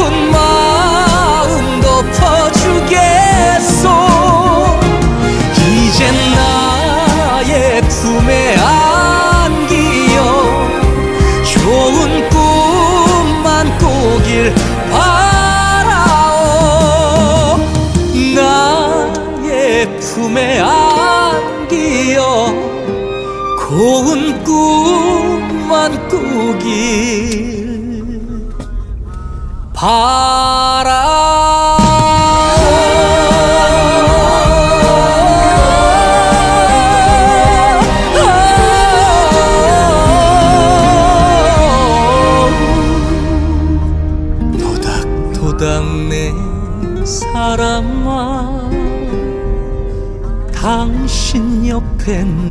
아픈 마음 덮어주겠소? 이젠 나의 품에 안기어 좋은 꿈만 꾸길 바라오. 나의 품에 안기어 고운 꿈만 꾸길 바라. 도닥도닥 내 사람아 당신 옆엔